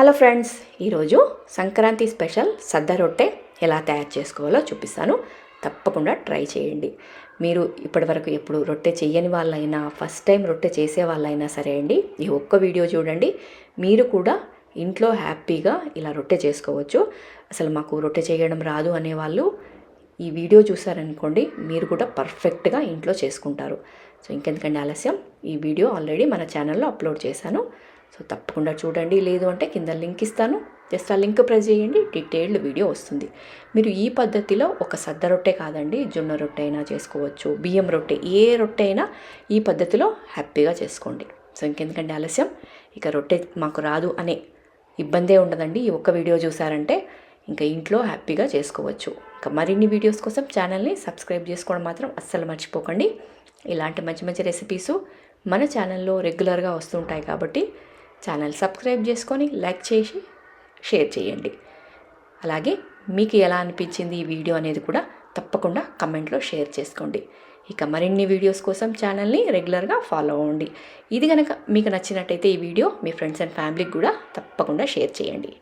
Hello friends ఈరోజు Sankranti special సద్ద రొట్టె ఎలా తయారు చేసుకోవాలో చూపిస్తాను. తప్పకుండా ట్రై చేయండి. మీరు ఇప్పటివరకు ఎప్పుడు రొట్టె చేయని వాళ్ళైనా ఫస్ట్ టైం రొట్టె చేసే వాళ్ళైనా సరే అండి ఈ ఒక్క వీడియో చూడండి. మీరు కూడా ఇంట్లో హ్యాపీగా ఇలా రొట్టె చేసుకోవచ్చు. అసలు మాకు రొట్టె చేయడం రాదు అనేవాళ్ళు ఈ వీడియో చూసారనుకోండి మీరు కూడా పర్ఫెక్ట్గా ఇంట్లో చేసుకుంటారు. సో ఇంకెందుకండి ఆలస్యం? ఈ వీడియో ఆల్రెడీ మన ఛానల్లో అప్లోడ్ చేశాను. సో తప్పకుండా చూడండి. లేదు అంటే కింద లింక్ ఇస్తాను. జస్ట్ ఆ లింక్ ప్రెస్ చేయండి డీటెయిల్డ్ వీడియో వస్తుంది. మీరు ఈ పద్ధతిలో ఒక సద్ద రొట్టె కాదండి జొన్న రొట్టె అయినా చేసుకోవచ్చు బియ్యం రొట్టె ఏ రొట్టె అయినా ఈ పద్ధతిలో హ్యాపీగా చేసుకోండి. సో ఇంకెందుకండి ఆలస్యం? ఇక రొట్టె మాకు రాదు అనే ఇబ్బందే ఉండదండి. ఈ ఒక్క వీడియో చూసారంటే ఇంకా ఇంట్లో హ్యాపీగా చేసుకోవచ్చు. ఇంకా మరిన్ని వీడియోస్ కోసం ఛానల్ని సబ్స్క్రైబ్ చేసుకోవడం మాత్రం అస్సలు మర్చిపోకండి. ఇలాంటి మంచి మంచి రెసిపీస్ మన ఛానల్లో రెగ్యులర్గా వస్తుంటాయి కాబట్టి ఛానల్ సబ్స్క్రైబ్ చేసుకొని లైక్ చేసి షేర్ చేయండి. అలాగే మీకు ఎలా అనిపించింది ఈ వీడియో అనేది కూడా తప్పకుండా కమెంట్లో షేర్ చేసుకోండి. ఇక మరిన్ని వీడియోస్ కోసం ఛానల్ని రెగ్యులర్గా ఫాలో అవ్వండి. ఇది కనుక మీకు నచ్చినట్టయితే ఈ వీడియో మీ ఫ్రెండ్స్ అండ్ ఫ్యామిలీకి కూడా తప్పకుండా షేర్ చేయండి.